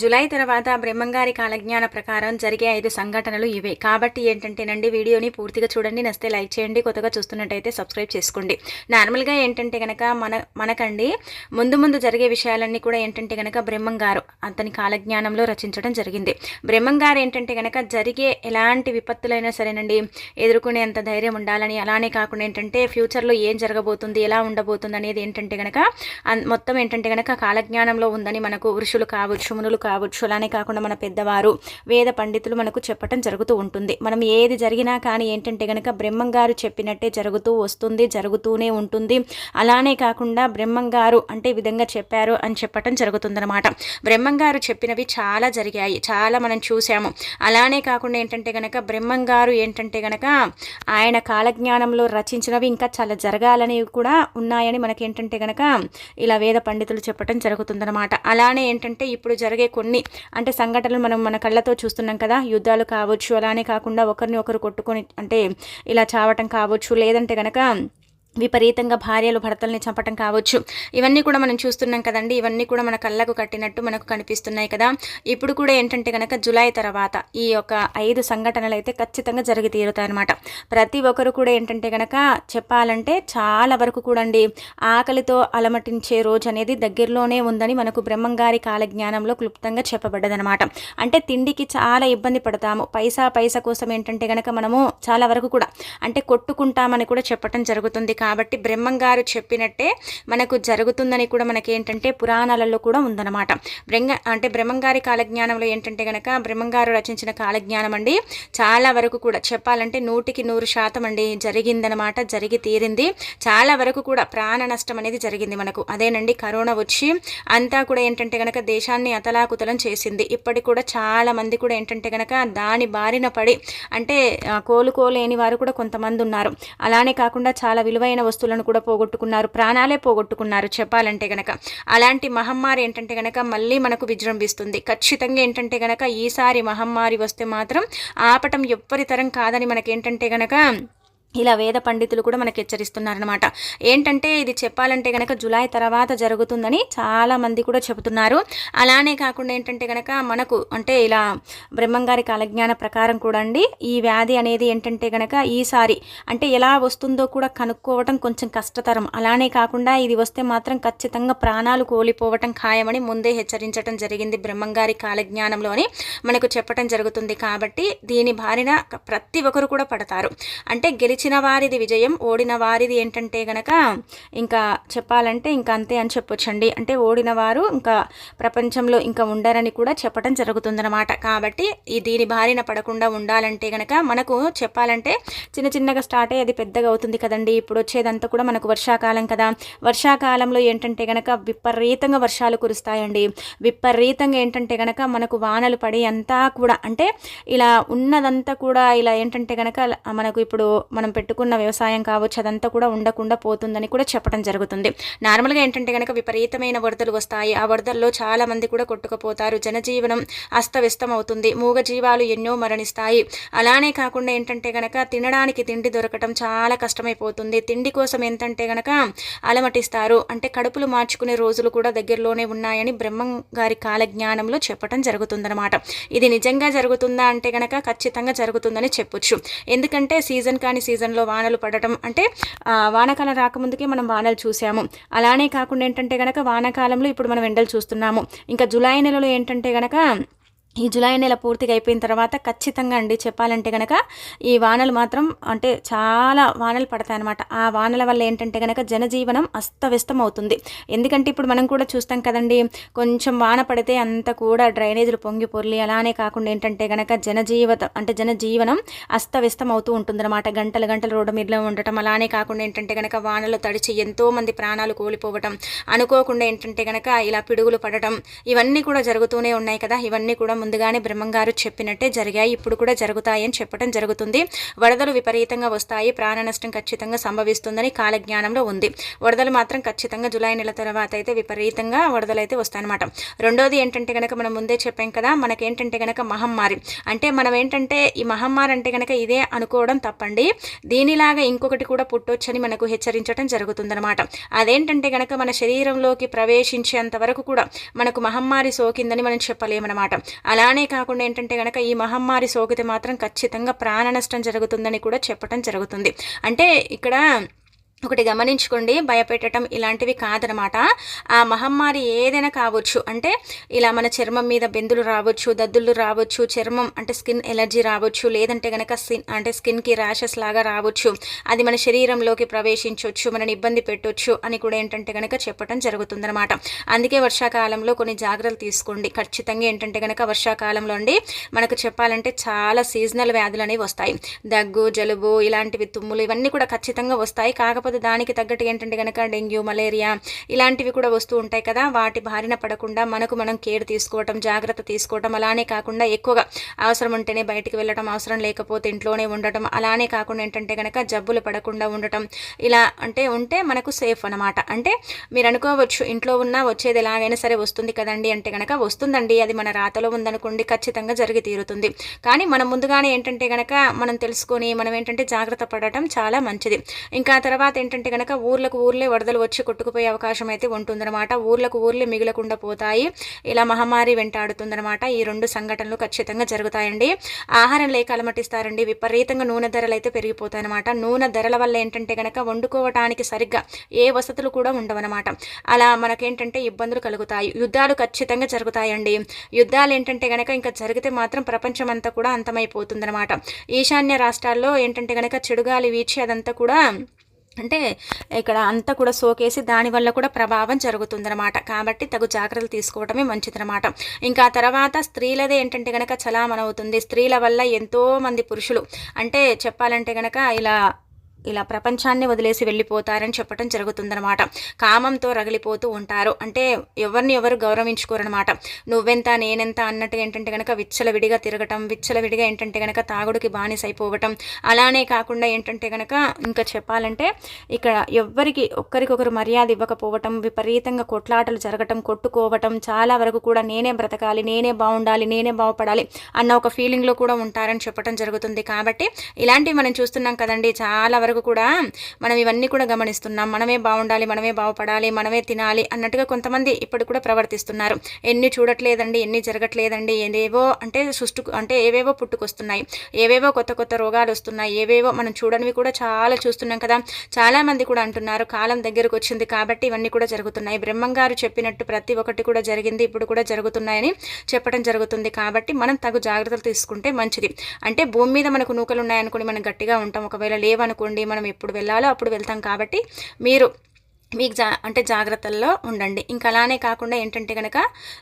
July తర్వాత బ్రహ్మంగారి కాలజ్ఞాన ప్రకారం జరిగే ఐదు సంఘటనలు ఇవే. కాబట్టి ఏంటంటేనండి వీడియోని పూర్తిగా చూడండి నస్తే లైక్ చేయండి కొత్తగా చూస్తున్నట్టయితే సబ్స్క్రైబ్ చేసుకోండి. నార్మల్గా ఏంటంటే కనుక మన మనకండి ముందు ముందు జరిగే విషయాలన్నీ కూడా ఏంటంటే కనుక బ్రహ్మంగారు అతని కాలజ్ఞానంలో రచించడం జరిగింది. బ్రహ్మంగారు ఏంటంటే కనుక జరిగే ఎలాంటి విపత్తులైనా సరేనండి ఎదుర్కొనేంత ధైర్యం ఉండాలని అలానే కాకుండా ఏంటంటే ఫ్యూచర్లో ఏం జరగబోతుంది ఎలా ఉండబోతుంది అనేది ఏంటంటే కనుక మొత్తం ఏంటంటే కనుక కాలజ్ఞానంలో ఉందని మనకు ఋషులు కావచ్చు మునులు కావచ్చు. అలానే కాకుండా మన పెద్దవారు వేద పండితులు మనకు చెప్పటం జరుగుతూ ఉంటుంది. మనం ఏది జరిగినా కానీ ఏంటంటే కనుక బ్రహ్మంగారు చెప్పినట్టే జరుగుతూ వస్తుంది జరుగుతూనే ఉంటుంది. అలానే కాకుండా బ్రహ్మంగారు అంటే విధంగా చెప్పారు అని చెప్పటం జరుగుతుందన్నమాట. బ్రహ్మంగారు చెప్పినవి చాలా జరిగాయి చాలా మనం చూసాము అలానే కాకుండా ఏంటంటే కనుక బ్రహ్మంగారు ఏంటంటే కనుక ఆయన కాలజ్ఞానంలో రచించినవి ఇంకా చాలా జరగాలని కూడా ఉన్నాయని మనకి ఏంటంటే కనుక ఇలా వేద పండితులు చెప్పటం జరుగుతుందన్నమాట. అలానే ఏంటంటే ఇప్పుడు జరిగే కొన్ని. అంటే సంఘటనలు మనం మన కళ్ళతో చూస్తున్నాం కదా యుద్ధాలు కావచ్చు అలానే కాకుండా ఒకరిని ఒకరు కొట్టుకొని అంటే ఇలా చావటం కావచ్చు లేదంటే కనుక విపరీతంగా భార్యలు భర్తల్ని చంపటం కావచ్చు. ఇవన్నీ కూడా మనం చూస్తున్నాం కదండి. ఇవన్నీ కూడా మన కళ్ళకు కట్టినట్టు మనకు కనిపిస్తున్నాయి కదా. ఇప్పుడు కూడా ఏంటంటే కనుక జులై తర్వాత ఈ యొక్క ఐదు సంఘటనలు అయితే ఖచ్చితంగా జరిగి తీరుతాయి అనమాట ప్రతి ఒక్కరు కూడా ఏంటంటే కనుక చెప్పాలంటే చాలా వరకు కూడా అండి ఆకలితో అలమటించే రోజు అనేది దగ్గరలోనే ఉందని మనకు బ్రహ్మంగారి కాలజ్ఞానంలో క్లుప్తంగా చెప్పబడ్డదనమాట అంటే తిండికి చాలా ఇబ్బంది పడతాము. పైసా పైసా కోసం ఏంటంటే కనుక మనము చాలా వరకు కూడా అంటే కొట్టుకుంటామని కూడా చెప్పటం జరుగుతుంది. కాబట్టి బ్రహ్మంగారు చెప్పినట్టే మనకు జరుగుతుందని కూడా మనకి ఏంటంటే పురాణాలలో కూడా ఉందన్నమాట. బ్రహ్మ అంటే బ్రహ్మంగారి కాలజ్ఞానంలో ఏంటంటే కనుక బ్రహ్మంగారు రచించిన కాలజ్ఞానం అండి చాలా వరకు కూడా చెప్పాలంటే నూటికి నూరు శాతం అండి జరిగిందనమాట జరిగి తీరింది. చాలా వరకు కూడా ప్రాణ నష్టం అనేది జరిగింది మనకు. అదేనండి కరోనా వచ్చి అంతా కూడా ఏంటంటే కనుక దేశాన్ని అతలాకుతలం చేసింది. ఇప్పటికి కూడా చాలా మంది కూడా ఏంటంటే కనుక దాని బారిన పడి అంటే కోలుకోలేని వారు కూడా కొంతమంది ఉన్నారు. అలానే కాకుండా చాలా విలువైన విలువైన వస్తువులను కూడా పోగొట్టుకున్నారు ప్రాణాలే పోగొట్టుకున్నారు చెప్పాలంటే గనక. అలాంటి మహమ్మారి ఏంటంటే గనక మళ్ళీ మనకు విజృంభిస్తుంది. ఖచ్చితంగా ఏంటంటే గనక ఈసారి మహమ్మారి వస్తే మాత్రం ఆపటం ఎవ్వరి తరం కాదని మనకేంటంటే గనక ఇలా వేద పండితులు కూడా మనకు హెచ్చరిస్తున్నారనమాట ఏంటంటే ఇది చెప్పాలంటే కనుక జులై తర్వాత జరుగుతుందని చాలామంది కూడా చెబుతున్నారు. అలానే కాకుండా ఏంటంటే కనుక మనకు అంటే ఇలా బ్రహ్మంగారి కాలజ్ఞాన ప్రకారం కూడా అండి ఈ వ్యాధి అనేది ఏంటంటే కనుక ఈసారి అంటే ఎలా వస్తుందో కూడా కనుక్కోవటం కొంచెం కష్టతరం. అలానే కాకుండా ఇది వస్తే మాత్రం ఖచ్చితంగా ప్రాణాలు కోల్పోవటం ఖాయమని ముందే హెచ్చరించడం జరిగింది బ్రహ్మంగారి కాలజ్ఞానంలో అని మనకు చెప్పటం జరుగుతుంది. కాబట్టి దీని బారిన ప్రతి ఒక్కరు కూడా పడతారు. అంటే గెలిచి గెలిచిన వారిది విజయం ఓడిన వారిది ఏంటంటే గనక ఇంకా చెప్పాలంటే ఇంకా అంతే అని చెప్పొచ్చండి. అంటే ఓడిన వారు ఇంకా ప్రపంచంలో ఇంకా ఉండరని కూడా చెప్పడం జరుగుతుందన్నమాట. కాబట్టి ఈ దీని బారిన పడకుండా ఉండాలంటే గనక మనకు చెప్పాలంటే చిన్న చిన్నగా స్టార్ట్ అయ్యి అది పెద్దగా అవుతుంది కదండి. ఇప్పుడు వచ్చేదంతా కూడా మనకు వర్షాకాలం కదా. వర్షాకాలంలో ఏంటంటే గనక విపరీతంగా వర్షాలు కురుస్తాయండి. విపరీతంగా ఏంటంటే గనక మనకు వానలు పడి అంతా కూడా అంటే ఇలా ఉన్నదంతా కూడా ఇలా ఏంటంటే గనక మనకు ఇప్పుడు మనం పెట్టుకున్న వ్యవసాయం కావచ్చు అదంతా కూడా ఉండకుండా పోతుందని కూడా చెప్పడం జరుగుతుంది. నార్మల్గా ఏంటంటే కనుక విపరీతమైన వరదలు వస్తాయి. ఆ వరదల్లో చాలా మంది కూడా కొట్టుకుపోతారు. జనజీవనం అస్తవ్యస్తం అవుతుంది మూగ జీవాలు ఎన్నో మరణిస్తాయి. అలానే కాకుండా ఏంటంటే కనుక తినడానికి తిండి దొరకటం చాలా కష్టమైపోతుంది. తిండి కోసం ఏంటంటే కనుక అలమటిస్తారు. అంటే కడుపులు మార్చుకునే రోజులు కూడా దగ్గరలోనే ఉన్నాయని బ్రహ్మం గారి కాలజ్ఞానంలో చెప్పడం జరుగుతుందనమాట ఇది నిజంగా జరుగుతుందా అంటే కనుక ఖచ్చితంగా జరుగుతుందని చెప్పొచ్చు. ఎందుకంటే సీజన్ కాని సీజన్ సీజన్లో వానలు పడటం అంటే వానాకాలం రాకముందుకే మనం వానలు చూసాము అలానే కాకుండా ఏంటంటే కనుక వానాకాలంలో ఇప్పుడు మనం ఎండలు చూస్తున్నాము. ఇంకా జులై నెలలో ఏంటంటే కనుక ఈ జులై నెల పూర్తిగా అయిపోయిన తర్వాత ఖచ్చితంగా అండి చెప్పాలంటే కనుక ఈ వానలు మాత్రం అంటే చాలా వానలు పడతాయి అనమాట ఆ వానల వల్ల ఏంటంటే కనుక జనజీవనం అస్తవ్యస్తం అవుతుంది ఎందుకంటే ఇప్పుడు మనం కూడా చూస్తాం కదండి కొంచెం వాన పడితే అంతా కూడా డ్రైనేజీలు పొంగి పొర్లి అలానే కాకుండా ఏంటంటే కనుక జనజీవత అంటే జనజీవనం అస్తవ్యస్తం అవుతూ ఉంటుందన్నమాట. గంటల గంటలు రోడ్డు మీద ఉండటం అలానే కాకుండా ఏంటంటే కనుక వానలు తడిచి ఎంతోమంది ప్రాణాలు కోల్పోవటం అనుకోకుండా ఏంటంటే కనుక ఇలా పిడుగులు పడటం ఇవన్నీ కూడా జరుగుతూనే ఉన్నాయి కదా. ఇవన్నీ కూడా ముందుగానే బ్రహ్మంగారు చెప్పినట్టే జరిగాయి. ఇప్పుడు కూడా జరుగుతాయని చెప్పడం జరుగుతుంది. వరదలు విపరీతంగా వస్తాయి. ప్రాణ నష్టం ఖచ్చితంగా సంభవిస్తుందని కాలజ్ఞానంలో ఉంది. వరదలు మాత్రం ఖచ్చితంగా జూలై నెల తర్వాత అయితే విపరీతంగా వరదలు అయితే వస్తాయన్నమాట. రెండోది ఏంటంటే కనుక మనం ముందే చెప్పాం కదా మనకేంటంటే కనుక మహమ్మారి. అంటే మనం ఏంటంటే ఈ మహమ్మారి అంటే కనుక ఇదే అనుకోవడం తప్పండి. దీనిలాగా ఇంకొకటి కూడా పుట్టొచ్చని మనకు హెచ్చరించడం జరుగుతుందనమాట అదేంటంటే కనుక మన శరీరంలోకి ప్రవేశించేంత వరకు కూడా మనకు మహమ్మారి సోకిందని మనం చెప్పలేమన్నమాట. అలానే కాకుండా ఏంటంటే కనుక ఈ మహమ్మారి సోకితే మాత్రం ఖచ్చితంగా ప్రాణ నష్టం జరుగుతుందని కూడా చెప్పడం జరుగుతుంది. అంటే ఇక్కడ ఒకటి గమనించుకోండి భయపెట్టడం ఇలాంటివి కాదనమాట. ఆ మహమ్మారి ఏదైనా కావచ్చు అంటే ఇలా మన చర్మం మీద బెందులు రావచ్చు దద్దులు రావచ్చు చర్మం అంటే స్కిన్ ఎలర్జీ రావచ్చు లేదంటే కనుక స్కిన్ అంటే స్కిన్కి ర్యాషెస్ లాగా రావచ్చు అది మన శరీరంలోకి ప్రవేశించవచ్చు మనని ఇబ్బంది పెట్టవచ్చు అని కూడా ఏంటంటే కనుక చెప్పడం జరుగుతుందనమాట. అందుకే వర్షాకాలంలో కొన్ని జాగ్రత్తలు తీసుకోండి. ఖచ్చితంగా ఏంటంటే కనుక వర్షాకాలంలో అండి మనకు చెప్పాలంటే చాలా సీజనల్ వ్యాధులు అనేవి వస్తాయి. దగ్గు జలుబు ఇలాంటివి తుమ్ములు ఇవన్నీ కూడా ఖచ్చితంగా వస్తాయి. కాకపోతే కాకపోతే దానికి తగ్గట్టు ఏంటంటే కనుక డెంగ్యూ మలేరియా ఇలాంటివి కూడా వస్తూ ఉంటాయి కదా. వాటి బారిన పడకుండా మనకు మనం కేర్ తీసుకోవటం జాగ్రత్త తీసుకోవటం అలానే కాకుండా ఎక్కువగా అవసరం ఉంటేనే బయటికి వెళ్ళటం అవసరం లేకపోతే ఇంట్లోనే ఉండటం అలానే కాకుండా ఏంటంటే కనుక జబ్బులు పడకుండా ఉండటం ఇలా అంటే ఉంటే మనకు సేఫ్ అనమాట అంటే మీరు అనుకోవచ్చు ఇంట్లో ఉన్నా వచ్చేది ఎలాగైనా సరే వస్తుంది కదండి అంటే కనుక వస్తుందండి. అది మన రాతలో ఉందనుకోండి ఖచ్చితంగా జరిగి తీరుతుంది. కానీ మనం ముందుగానే ఏంటంటే కనుక మనం తెలుసుకొని మనం ఏంటంటే జాగ్రత్త పడటం చాలా మంచిది. ఇంకా తర్వాత ఏంటంటే కనుక ఊర్లకు ఊర్లే వరదలు వచ్చి కొట్టుకుపోయే అవకాశం అయితే ఉంటుందన్నమాట. ఊర్లకు ఊర్లే మిగలకుండా పోతాయి. ఇలా మహమ్మారి వెంటాడుతుందన్నమాట ఈ రెండు సంఘటనలు ఖచ్చితంగా జరుగుతాయండి. ఆహారం లేక అలమటిస్తారండి. విపరీతంగా నూనె ధరలు అయితే పెరిగిపోతాయి అనమాట నూనె ధరల వల్ల ఏంటంటే కనుక వండుకోవటానికి సరిగ్గా ఏ వసతులు కూడా ఉండవన్నమాట. అలా మనకేంటంటే ఇబ్బందులు కలుగుతాయి. యుద్ధాలు ఖచ్చితంగా జరుగుతాయండి. యుద్ధాలు ఏంటంటే కనుక ఇంకా జరిగితే మాత్రం ప్రపంచం అంతా కూడా అంతమైపోతుందన్నమాట. ఈశాన్య రాష్ట్రాల్లో ఏంటంటే కనుక చెడుగాలి వీచి అదంతా కూడా అంటే ఇక్కడ అంతా కూడా సోకేసి దానివల్ల కూడా ప్రభావం జరుగుతుందన్నమాట. కాబట్టి తగు జాగ్రత్తలు తీసుకోవటమే మంచిదన్నమాట. ఇంకా తర్వాత స్త్రీలదే ఏంటంటే కనుక చలామణవుతుంది. స్త్రీల వల్ల ఎంతోమంది పురుషులు అంటే చెప్పాలంటే కనుక ఇలా ఇలా ప్రపంచాన్ని వదిలేసి వెళ్ళిపోతారని చెప్పడం జరుగుతుందనమాట కామంతో రగిలిపోతూ ఉంటారు. అంటే ఎవరిని ఎవరు గౌరవించుకోరనమాట నువ్వెంత నేనెంత అన్నట్టు ఏంటంటే కనుక విచ్చలవిడిగా తిరగటం విచ్చలవిడిగా ఏంటంటే కనుక తాగుడికి బానిసైపోవటం. అలానే కాకుండా ఏంటంటే కనుక ఇంకా చెప్పాలంటే ఇక్కడ ఎవ్వరికి ఒక్కరికొకరు మర్యాద ఇవ్వకపోవటం విపరీతంగా కొట్లాటలు జరగటం కొట్టుకోవటం చాలా వరకు కూడా నేనే బ్రతకాలి నేనే బాగుండాలి నేనే బాగుపడాలి అన్న ఒక ఫీలింగ్లో కూడా ఉంటారని చెప్పడం జరుగుతుంది. కాబట్టి ఇలాంటివి మనం చూస్తున్నాం కదండి. చాలా వరకు వరకు కూడా మనం ఇవన్నీ కూడా గమనిస్తున్నాం. మనమే బాగుండాలి మనమే బాగుపడాలి మనమే తినాలి అన్నట్టుగా కొంతమంది ఇప్పుడు కూడా ప్రవర్తిస్తున్నారు. ఎన్ని చూడట్లేదండి ఎన్ని జరగట్లేదండి ఏదేవో అంటే సృష్టి అంటే ఏవేవో పుట్టుకొస్తున్నాయి. ఏవేవో కొత్త కొత్త రోగాలు వస్తున్నాయి ఏవేవో మనం చూడనివి కూడా చాలా చూస్తున్నాం కదా. చాలామంది కూడా అంటున్నారు కాలం దగ్గరకు వచ్చింది కాబట్టి ఇవన్నీ కూడా జరుగుతున్నాయి. బ్రహ్మంగారు చెప్పినట్టు ప్రతి ఒక్కటి కూడా జరిగింది ఇప్పుడు కూడా జరుగుతున్నాయని చెప్పడం జరుగుతుంది కాబట్టి మనం తగు జాగ్రత్తలు తీసుకుంటే మంచిది. అంటే భూమి మీద మనకు నూకలు ఉన్నాయనుకోండి మనం గట్టిగా ఉంటాం. ఒకవేళ లేవనుకోండి మనం ఎప్పుడు వెళ్ళాలో అప్పుడు వెళ్తాం కాబట్టి మీరు మీకు జా అంటే జాగ్రత్తల్లో ఉండండి. ఇంకా అలానే కాకుండా ఏంటంటే కనుక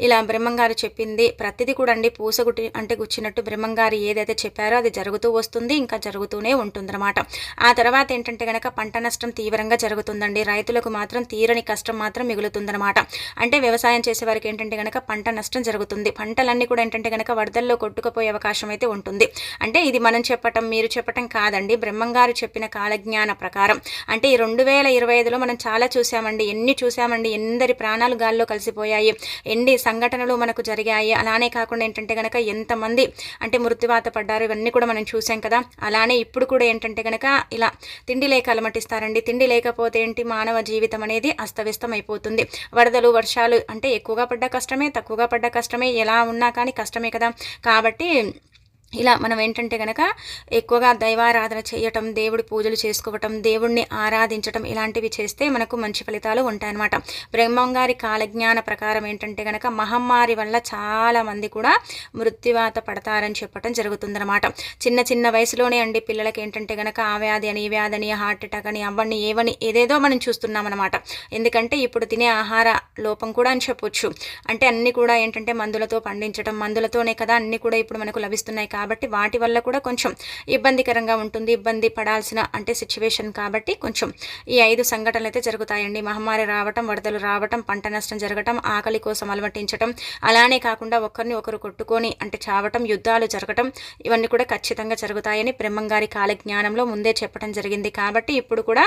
ఇలా బ్రహ్మంగారు చెప్పింది ప్రతిదీ కూడా అండి పూసగుటి అంటే గుచ్చినట్టు బ్రహ్మంగారు ఏదైతే చెప్పారో అది జరుగుతూ వస్తుంది ఇంకా జరుగుతూనే ఉంటుందన్నమాట. ఆ తర్వాత ఏంటంటే కనుక పంట నష్టం తీవ్రంగా జరుగుతుందండి. రైతులకు మాత్రం తీరని కష్టం మాత్రం మిగులుతుందన్నమాట. అంటే వ్యవసాయం చేసే వారికి ఏంటంటే కనుక పంట నష్టం జరుగుతుంది. పంటలన్నీ కూడా ఏంటంటే కనుక వరదల్లో కొట్టుకుపోయే అవకాశం అయితే ఉంటుంది. అంటే ఇది మనం చెప్పటం మీరు చెప్పటం కాదండి. బ్రహ్మంగారు చెప్పిన కాలజ్ఞాన ప్రకారం. అంటే ఈ రెండు వేల ఇరవై ఐదులో మనం చాలా చూసామండి ఎన్ని చూసామండి ఎందరి ప్రాణాలు గాల్లో కలిసిపోయాయి ఎన్ని సంఘటనలు మనకు జరిగాయి. అలానే కాకుండా ఏంటంటే కనుక ఎంతమంది అంటే మృత్యువాత పడ్డారు ఇవన్నీ కూడా మనం చూసాం కదా. అలానే ఇప్పుడు కూడా ఏంటంటే కనుక ఇలా తిండి లేక అలమటిస్తారండి తిండి లేకపోతే ఏంటి? మానవ జీవితం అనేది అస్తవ్యస్తం అయిపోతుంది వరదలు వర్షాలు అంటే ఎక్కువగా పడ్డ కష్టమే తక్కువగా పడ్డ కష్టమే ఎలా ఉన్నా కానీ కష్టమే కదా. కాబట్టి ఇలా మనం ఏంటంటే కనుక ఎక్కువగా దైవారాధన చేయటం దేవుడి పూజలు చేసుకోవటం దేవుణ్ణి ఆరాధించటం ఇలాంటివి చేస్తే మనకు మంచి ఫలితాలు ఉంటాయన్నమాట. బ్రహ్మంగారి కాలజ్ఞాన ప్రకారం ఏంటంటే కనుక మహమ్మారి వల్ల చాలా మంది కూడా మృత్యువాత పడతారని చెప్పటం జరుగుతుందన్నమాట. చిన్న చిన్న వయసులోనే అండి పిల్లలకి ఏంటంటే కనుక ఆ వ్యాధి అని ఈ వ్యాధి అని హార్ట్ అటాక్ అని అవన్నీ ఏవని ఏదేదో మనం చూస్తున్నాం అనమాట ఎందుకంటే ఇప్పుడు తినే ఆహార లోపం కూడా అని చెప్పొచ్చు. అంటే అన్నీ కూడా ఏంటంటే మందులతో పండించడం మందులతోనే కదా అన్ని కూడా ఇప్పుడు మనకు లభిస్తున్నాయి కాబట్టి కాబట్టి వాటి వల్ల కూడా కొంచెం ఇబ్బందికరంగా ఉంటుంది. ఇబ్బంది పడాల్సిన అంటే సిచ్యువేషన్ కాబట్టి కొంచెం ఈ ఐదు సంఘటనలు అయితే జరుగుతాయండి. మహమ్మారి రావటం వరదలు రావటం పంట నష్టం జరగటం ఆకలి కోసం అలమటించటం అలానే కాకుండా ఒకరిని ఒకరు కొట్టుకొని అంటే చావటం యుద్ధాలు జరగటం ఇవన్నీ కూడా ఖచ్చితంగా జరుగుతాయని బ్రహ్మంగారి కాలజ్ఞానంలో ముందే చెప్పడం జరిగింది. కాబట్టి ఇప్పుడు కూడా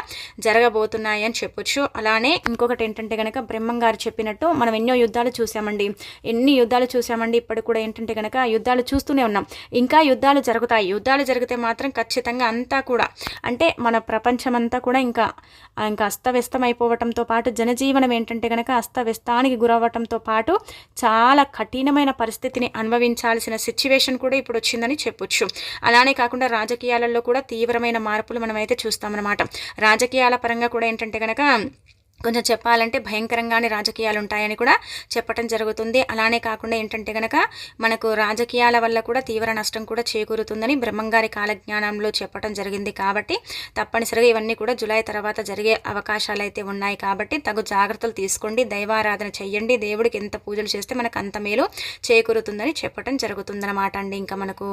జరగబోతున్నాయని చెప్పొచ్చు. అలానే ఇంకొకటి ఏంటంటే కనుక బ్రహ్మంగారు చెప్పినట్టు మనం ఎన్నో యుద్ధాలు చూసామండి ఎన్ని యుద్ధాలు చూసామండి ఇప్పుడు కూడా ఏంటంటే కనుక యుద్ధాలు చూస్తూనే ఉన్నాం. ఇంకా యుద్ధాలు జరుగుతాయి. యుద్ధాలు జరిగితే మాత్రం ఖచ్చితంగా అంతా కూడా అంటే మన ప్రపంచం అంతా కూడా ఇంకా ఇంకా అస్తవ్యస్తం అయిపోవటంతో పాటు జనజీవనం ఏంటంటే కనుక అస్తవ్యస్తానికి గురవ్వటంతో పాటు చాలా కఠినమైన పరిస్థితిని అనుభవించాల్సిన సిచ్యువేషన్ కూడా ఇప్పుడు వచ్చిందని చెప్పొచ్చు. అలానే కాకుండా రాజకీయాలలో కూడా తీవ్రమైన మార్పులు మనమైతే చూస్తామన్నమాట. రాజకీయాల పరంగా కూడా ఏంటంటే కనుక కొంచెం చెప్పాలంటే భయంకరంగానే రాజకీయాలు ఉంటాయని కూడా చెప్పటం జరుగుతుంది. అలానే కాకుండా ఏంటంటే కనుక మనకు రాజకీయాల వల్ల కూడా తీవ్ర నష్టం కూడా చేకూరుతుందని బ్రహ్మంగారి కాలజ్ఞానంలో చెప్పటం జరిగింది కాబట్టి తప్పనిసరిగా ఇవన్నీ కూడా జులై తర్వాత జరిగే అవకాశాలు అయితే ఉన్నాయి కాబట్టి తగు జాగ్రత్తలు తీసుకోండి దైవారాధన చెయ్యండి. దేవుడికి ఎంత పూజలు చేస్తే మనకు అంత మేలు చేకూరుతుందని చెప్పటం జరుగుతుందన్నమాట అండి. ఇంకా మనకు